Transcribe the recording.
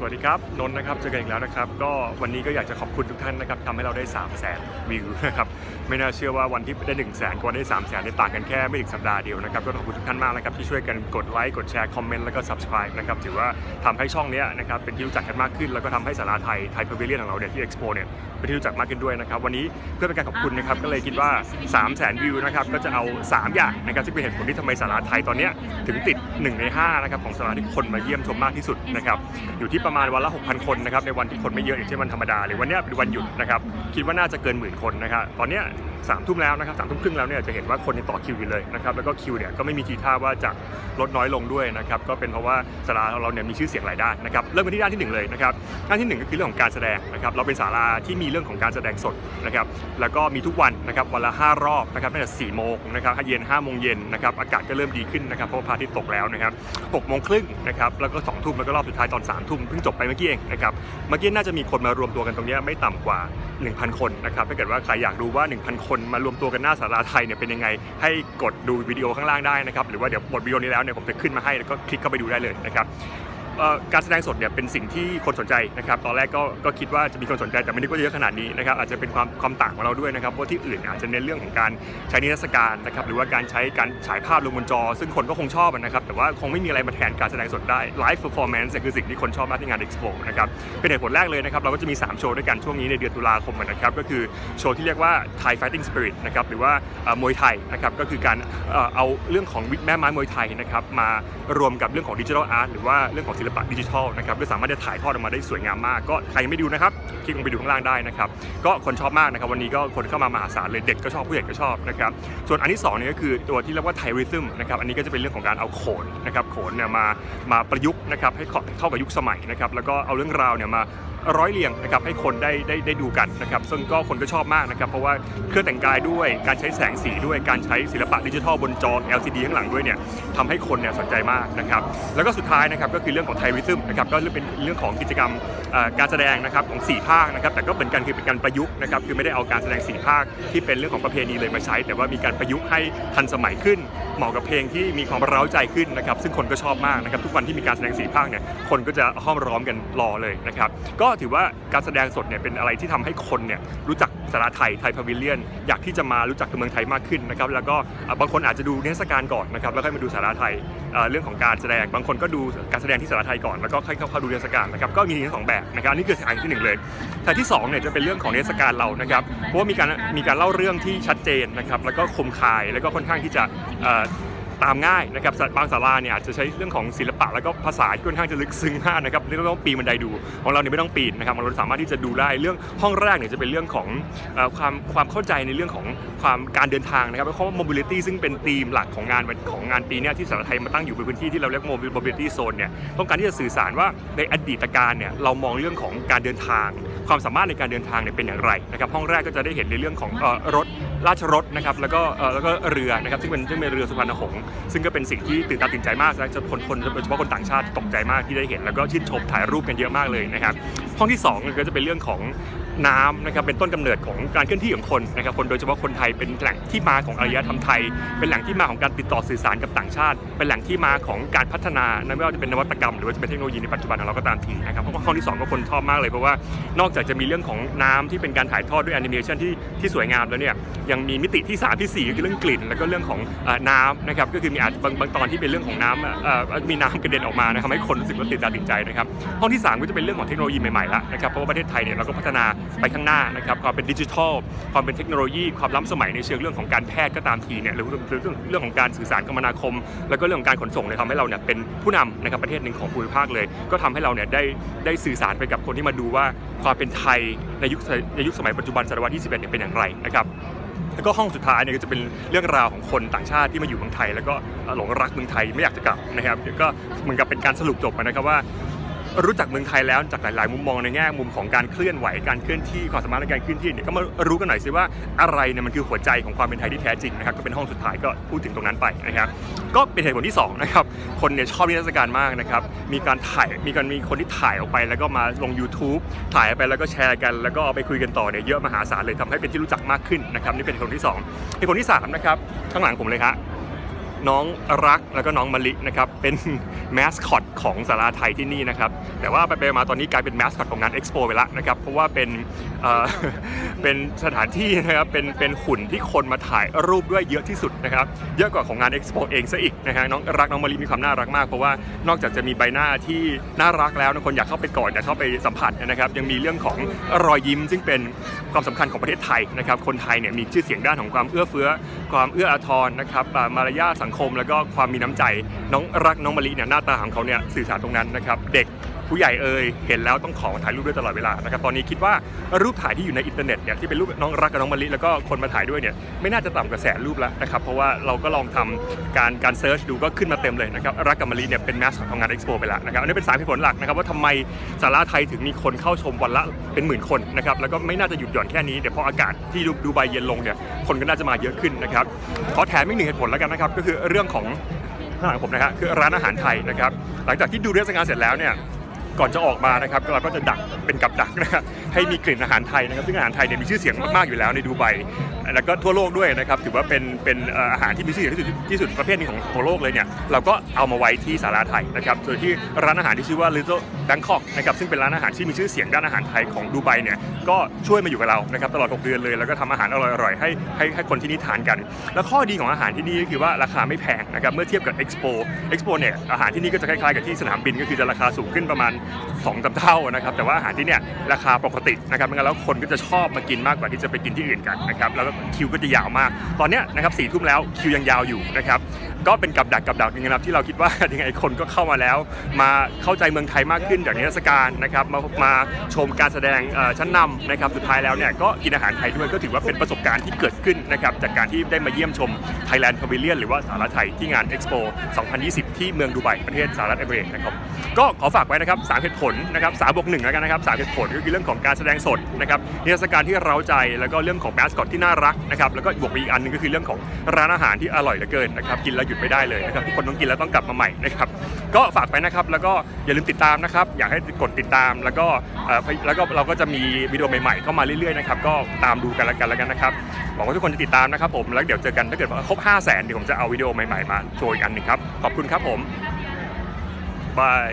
สวัสดีครับ นนท์นะครับเจอกันอีกแล้วนะครับ ก็วันนี้ก็อยากจะขอบคุณทุกท่านนะครับทำให้เราได้ 3 0 0แสนวิวนะครับไม่น่าเชื่อว่าวันที่ได้ 1 0 0 0 0แสนกว่าได้ 3 0 0แสนในยต่างกันแค่ไม่ถึงสัปดาห์เดียวนะครับก็ขอบคุณทุกท่านมากนะครับที่ช่วยกันกดไลค์กดแชร์คอมเมนต์แล้วก็ subscribe นะครับถือว่าทำให้ช่องนี้นะครับเป็นที่รู้จักกันมากขึ้น แล้วก็ทำให้สาราไทยไทยพาวิเลียนของเราเนี่ยที่ Expo เนี่ยเป็นที่รู้จักมากขึ้นด้วยนะครับวันนี้เพื่อเป็นการขอบคุณนะครับก็เลยคิดว่า 3 0 0แสนวิวนะครับก็จะเอา 3 อย่างนะครับที่เป็นเหตุผลที่ทำไมสาราไทยตอนนี้ถึงติด 1 ใน5นะครับของสาราที่คนมาเยี่ยมชมมากที่สุดนะครับอยู่ที่ประมาณวันละ 6,000 คนนะครับในวันที่คนไม่เยอะอย่างเช่นวันธรรมดาหรือวันนี้เป็นวันหยุดนะครับคิดว่าน่าจะเกินหมื่นคนนะครับตอนเนี้ยสามทุ่มแล้วนะครับสามทุ่มครึ่งแล้วเนี่ยจะเห็นว่าคนยังต่อคิวอยู่เลยนะครับแล้วก็คิวเนี่ยก็ไม่มีทีท่าว่าจะลดน้อยลงด้วยนะครับก็เป็นเพราะว่าสาราของเราเนี่ยมีชื่อเสียงหลายด้านนะครับเริ่มกันที่ด้านที่หนึ่งเลยนะครับด้านที่หนึ่งก็คือเรื่องของการแสดงนะครับเราเป็นศาลาที่มีเรื่องของการแสดงสดนะครับแล้วก็มีทุกวันนะครับวันละ 5 รอบนะครับตั้งแต่4โมงนะครับเย็น5โมงเย็นนะครับอากาศก็เริ่มดีขึ้นนะครับเพราะว่าพระอาทิตย์ตกแล้วนะครับ6โมงครึ่งนะครับแล้วก็2ทุ่มแล้วก็รอบสุดท้ายตอน3ทุ่มเพิ่งจบไปเมื่อกี้เองนะครับเมื่อกี้น่าจะมีคนมารวมตัวกันตรงนี้ไม่ต่ำกว่า 1,000 คนนะครับถ้าเกิดว่าใครอยากดูว่า 1,000คนมารวมตัวกันหน้าสาราไทยเนี่ยเป็นยังไง ให้กดดูวิดีโอข้างล่างได้นะครับ หรือว่าเดี๋ยวบทวิดีโอนี้แล้วเนี่ยผมจะขึ้นมาให้แล้วก็คลิกเข้าไปดูได้เลยนะครับ การแสดงสดเนี่ยเป็นสิ่งที่คนสนใจนะครับตอนแรกก็ก็คิดว่าจะมีคนสนใจแต่ไม่นึกว่าเยอะขนาดนี้นะครับอาจจะเป็นความความต่างของเราด้วยนะครับเพราะที่อื่นอาจจะเน้นเรื่องของการใช้นิทรรศการนะครับหรือว่าการใช้การฉายภาพลงบนจอ ซึ่งคนก็คงชอบนะครับแต่ว่าคงไม่มีอะไรมาแทนการแสดงสดได้ Live Performance เนี่ยคือสิ่งที่คนชอบมากที่งาน Expo นะครับเป็นเหตุผลแรกเลยนะครับเราก็จะมี 3 โชว์ด้วยกันช่วงนี้ในเดือนตุลาคมนะครับก็คือโชว์ที่เรียกว่า Thai Fighting Spirit นะครับหรือว่ามวยไทยนะครับก็คือการเอ่อเอาเรื่องของแม่ไม้มวยไทยนะครับมารวมกับเรื่องของดิจิทัลอาร์ตหรือว่าเรื่องของศิลลปะดิจิทัลนะครับก็สามารถจะถ่ายทอดออกมาได้สวยงามมาก ก็ใครยังไม่ดูนะครับคลิกลงไปดูข้างล่างได้นะครับก็คนชอบมากนะครับวันนี้ก็คนเข้ามามหาศาลเลยเด็กก็ชอบผู้ใหญ่ก็ชอบนะครับส่วนอันที่สองนี่ก็คือตัวที่เรียกว่าไทริทึมนะครับอันนี้ก็จะเป็นเรื่องของการเอาโขนนะครับโขนเนี่ยมามาประยุกต์นะครับให้เข้าเข้ากับยุคสมัยนะครับแล้วก็เอาเรื่องราวเนี่ยมาร้อยเรียงนะครับให้คนได้ได้ได้ดูกันนะครับซึ่งก็คนก็ชอบมากนะครับเพราะว่าเครื่องแต่งกายด้วยการใช้แสงสีด้วยการใช้ศิลปะดิจิทัลบนจอ LCD ข้างหลังด้วยเนี่ยทำให้คนเนี่ยสนใจมากนะครับแล้วก็สุดท้ายนะครับก็คือเรื่องของไทริทึมนะครับก็เป็นเรื่องของกิจกรรมการแสดงนะครับของ 4 ภาคนะครับแต่ก็เหมือนกันคือเป็นการประยุกต์นะครับคือไม่ได้เอาการแสดง 4 ภาคที่เป็นเรื่องของประเพณีเลยมาใช้ แต่ว่ามีการประยุกต์ให้ทันสมัยขึ้น เหมาะกับเพลงที่มีความเร้าใจขึ้นนะครับซึ่งคนก็ชอบมากนะครับทุกวันที่มีการแสดง 4 ภาคเนี่ยคนก็จะห้อมร้อมกันรอเลยนะครับก็ถือว่าการแสดงสดเนี่ยเป็นอะไรที่ทำให้คนเนี่ยรู้จักสาราไทยไทยพาวิเลียน อยากที่จะมารู้จักเมืองไทยมากขึ้นนะครับแล้วก็บางคนอาจจะดูนิทศการก่อนนะครับแล้วค่อยมาดูสาราไทยเอ่อเรื่องของการแสดงบางคนก็ดูการแสดงที่สาราไทยก่อนแล้วก็ค่อยเข้าเข้าดูเทศกาลนะครับก็มีทั้งสองแบบนะครับนี่คือทางที่หนึ่งเลยทางที่สองเนี่ยจะเป็นเรื่องของเทศกาลเรานะครับเพราะว่ามีการมีการเล่าเรื่องที่ชัดเจนนะครับแล้วก็คมคายแล้วก็ค่อนข้างที่จะ ตามง่ายนะครับบางศาลาเนี่ยอาจจะใช้เรื่องของศิลปะแล้วก็ภาษาที่ค่อนข้างจะลึกซึ้งมากนะครับเรียกว่าต้องปีนบันไดดูของเราเนี่ยไม่ต้องปีนนะครับเราสามารถที่จะดูได้เรื่องห้องแรกเนี่ยจะเป็นเรื่องของความความเข้าใจในเรื่องของความการเดินทางนะครับเพราะว่า mobility ซึ่งเป็นธีมหลักของงานของงานปีเนี้ยที่สาราไทยมาตั้งอยู่บนพื้นที่ที่เราเรียก mobility zone เนี่ยต้องการที่จะสื่อสารว่าในอดีตการเนี่ยเรามองเรื่องของการเดินทาง ความสามารถในการเดินทางเนี่ยเป็นอย่างไรนะครับห้องแรกก็จะได้เห็นในเรื่องของรถ ราชรถนะครับแล้วก็แล้วก็เรือนะครับซึ่งเป็นซึ่งเป็นเรือสุพรรณหงษ์ซึ่งก็เป็นสิ่งที่ตื่นตาตื่นใจมากนะจะคนคนโดยเฉพาะคนต่างชาติตกใจมากที่ได้เห็น แล้วก็ชื่นชมถ่ายรูปกันเยอะมากเลยนะครับห้องที่สองก็จะเป็นเรื่องของ น้ำนะครับเป็นต้นกำเนิดของการเคลื่อนที่ของคนนะครับคนโดยเฉพาะคนไทยเป็นแหล่งที่มาของอารยธรรมไทย เป็นแหล่งที่มาของการติดต่อสื่อสารกับต่างชาติ เป็นแหล่งที่มาของการพัฒนานะไม่ว่าจะเป็นนวัตกรรม หรือว่าจะเป็นเทคโนโลยีในปัจจุบันของเราก็ตามทีนะครับเพราะว่าห้องที่สองก็คนชอบมากเลยเพราะว่านอกจากจะมีเรื่องของน้ำที่เป็นการถ่ายทอดด้วยแอนิเมชันที่ที่สวยงามแล้วเนี่ยยังมีมิติที่ 3 ที่4คือเรื่องกลิ่น แล้วก็เรื่องของน้ำนะครับก็คือมีอาจบางบางตอนที่เป็นเรื่องของน้ำมีน้ำกระเด็นออกมานะครับให้คนรู้สึกว่าตื่นตาตื่นใจนะครับห้องที่ 3 ก็จะเป็นเรื่องของเทคโนโลยีใหม่ๆแล้วนะครับเพราะว่าประเทศไทยเนี่ยเราก็พัฒนาไปข้างหน้านะครับความเป็นดิจิทัล ความเป็นเทคโนโลยี ความล้ำสมัยในเชิงเรื่องของการแพทย์ก็ตามทีเนี่ยหรือหรือเรื่องเรื่องของการสื่อสารคมนาคม แล้วก็เรื่องของการขนส่งเนี่ยทำให้เราเนี่ยเป็นผู้นำนะครับประเทศหนึ่งของภูมิภาคเลย ก็ทำให้เราเนี่ยได้ได้สื่อสารไปกับคนที่มาดูว่าความเป็นไทยในยุคในยุคสมัยปัจจุบันศตวรรษที่ 11เนี่ยเป็นอย่างไรนะครับแล้วก็ห้องสุดท้ายเนี่ยก็จะเป็นเรื่องราวของคนต่างชาติที่มาอยู่เมืองไทย แล้วก็หลงรักเมืองไทยไม่อยากจะกลับนะครับก็เหมือนกับเป็นการสรุปจบนะครับว่า รู้จักเมืองไทยแล้วจากหลาย ๆ มุมมองในแง่มุมของการเคลื่อนไหวการเคลื่อนที่ความสามารถในการเคลื่อนที่เนี่ยก็มารู้กันหน่อยสิว่าอะไรเนี่ยมันคือหัวใจของความเป็นไทยที่แท้จริงนะครับก็เป็นห้องสุดท้ายก็พูดถึงตรงนั้นไปนะครับก็เป็นเหตุผลที่สองนะครับคนเนี่ยชอบนิทรรศการมากนะครับมีการถ่ายมีการมีคนที่ถ่ายออกไป แล้วก็มาลง YouTube ถ่ายไปแล้วก็แชร์กัน แล้วก็เอาไปคุยกันต่อเนี่ยเยอะมหาศาลเลยทำให้เป็นที่รู้จักมากขึ้นนะครับนี่เป็นเหตุผลที่สองเหตุผลที่สามนะครับข้างหลังผมเลยครับ น้องรักแล้วก็น้องมะลินะครับเป็นแมสคอตของสาราไทยที่นี่นะครับแต่ว่าไปไปมาตอนนี้กลายเป็นแมสคอตของงานเอ็กซ์โปไปล้วนะครับเพราะว่าเป็นเป็นสถานที่นะครับเป็นเป็นหุ่นที่คนมาถ่ายรูปด้วยเยอะที่สุดนะครับเยอะกว่าของงานเอ็กซ์โปเองซะอีกนะฮะน้องรักน้องมะลิมีความน่ารักมากเพราะว่านอกจากจะมีใบหน้าที่น่ารักแล้วนะคนอยากเข้าไปกอดอยากเข้าไปสัมผัสนะครับยังมีเรื่องของรอยยิ้มซึ่งเป็นความสำคัญของประเทศไทยนะครับคนไทยเนี่ยมีชื่อเสียงด้านของความเอื้อเฟื้อ ความเอื้ออาทรนะครับมารยาทสังคม แล้วก็ความมีน้ำใจน้องรักน้องมะลิเนี่ยหน้าตาของเขาเนี่ยสื่อสารตรงนั้นนะครับเด็ก ผู้ใหญ่เอ่ยเห็นแล้วต้องขอมาถ่ายรูปด้วยตลอดเวลานะครับตอนนี้คิดว่ารูปถ่ายที่อยู่ในอินเทอร์เน็ตเนี่ยที่เป็นรูปน้องรักกับน้องมะลิแล้วก็คนมาถ่ายด้วยเนี่ยไม่น่าจะต่ำกว่าแสนรูปแล้วนะครับเพราะว่าเราก็ลองทำการการเซิร์ชดูก็ขึ้นมาเต็มเลยนะครับรักกับมะลิเนี่ยเป็นแมสของงานเอ็กซ์โปไปแล้วนะครับอันนี้เป็นสาเหตุผลหลักนะครับว่าทำไมสาราไทยถึงมีคนเข้าชมวันละเป็นหมื่นคนนะครับแล้วก็ไม่น่าจะหยุดหย่อนแค่นี้เดี๋ยวพออากาศที่ดูดูไบเย็นลงเนี่ยคนก็น่าจะมาเยอะขึ้นนะครับขอแถมอีกหนึ่งเหตุผลแล้วกันนะครับก็คือเรื่องของข้างหลังผมนะฮะคือร้านอาหารไทยนะครับหลังจากที่ดูเรื่องงานเสร็จแล้วเนี่ย ก่อนจะออกมานะครับเราก็จะดักเป็นกับดักนะฮะให้มีกลิ่นอาหารไทยนะครับซึ่งอาหารไทยเนี่ยมีชื่อเสียงมากๆอยู่แล้วในดูไบ แล้วก็ทั่วโลกด้วยนะครับถือว่าเป็นเป็นอาหารที่มีชื่อเสียงที่สุดที่สุดประเภทนึงของของโลกเลยเนี่ยเราก็เอามาไว้ที่สาราไทยนะครับโดยที่ร้านอาหารที่ชื่อว่า Little Bangkok นะครับซึ่งเป็นร้านอาหารที่มีชื่อเสียงด้านอาหารไทยของดูไบเนี่ยก็ช่วยมาอยู่กับเรานะครับตลอด 6 เดือนเลยแล้วก็ทำอาหารอร่อยๆให้ให้ให้คนที่นี่ทานกัน แล้วข้อดีของอาหารที่นี่ก็คือว่าราคาไม่แพงนะครับเมื่อเทียบกับ Expo Expo เนี่ยอาหารที่นี่ก็จะคล้ายๆกับที่สนามบินก็คือจะราคาสูงขึ้นประมาณ2องสเท่านะครับแต่ว่าอาหารที่เนี่ยราคาปกตินะครับงั้นแล้วคนก็จะชอบมากินมากกว่าที่จะไปกินที่อื่นกันนะครับแล้วคิวก็จะยาวมาก ตอนนี้นะครับสี่ทุ่มแล้วคิวยังยาวอยู่นะครับก็เป็นกับดักกับดักหนึงนะครับที่เราคิดว่ายังไงคนก็เข้ามาแล้ว มาเข้าใจเมืองไทยมากขึ้นจากนิทรรศการนะครับมามาชมการแสดงชั้นนำนะครับสุดท้ายแล้วเนี่ยก็กินอาหารไทยด้วยก็ถือว่าเป็นประสบการณ์ที่เกิดขึ้นนะครับจากการที่ได้มาเยี่ยมชม Thailand Pavilion หรือว่าสาราไทยที่งาน Expo 2020 ที่เมืองดูไบประเทศสหรัฐอเมริกานะครับก็ขอฝากไว้นะครับสามเหตุผลนะครับสามบวกหนึ่งแล้วกันนะครับสามเหตุผลก็คือเรื่องของการแสดงสดนะครับนิทรรศการที่เราใจแล้วก็เรื่องของแมสคอตที่น่ารักนะครับแล้วก็บวกอีกอันหนึงก็คือเรื่องของร้านอาหารที่อร่อยเหลือเกินนะครับกินแล้วหยุดไม่ได้เลยนะครับทุกคนต้องกินแล้วต้องกลับมาใหม่นะครับก็ฝากไปนะครับแล้วก็อย่าลืมติดตามนะครับอยากให้กดติดตามแล้วก็แล้วก็เราก็จะมีวิดีโอใหม่ๆเข้ามาเรื่อยๆนะครับก็ตามดูกันแล้วกันแล้วกันนะครับหวังว่าทุกคนจะติดตามนะครับผมแล้วเดี๋ยวเจอกันถ้าเกิดครบ 5 0 0 0 0นเดี๋ยวผมจะเอาวิดีโอใหม่ๆมาโชว์อีกอันหนึ่งครับขอบคุณครับผมบาย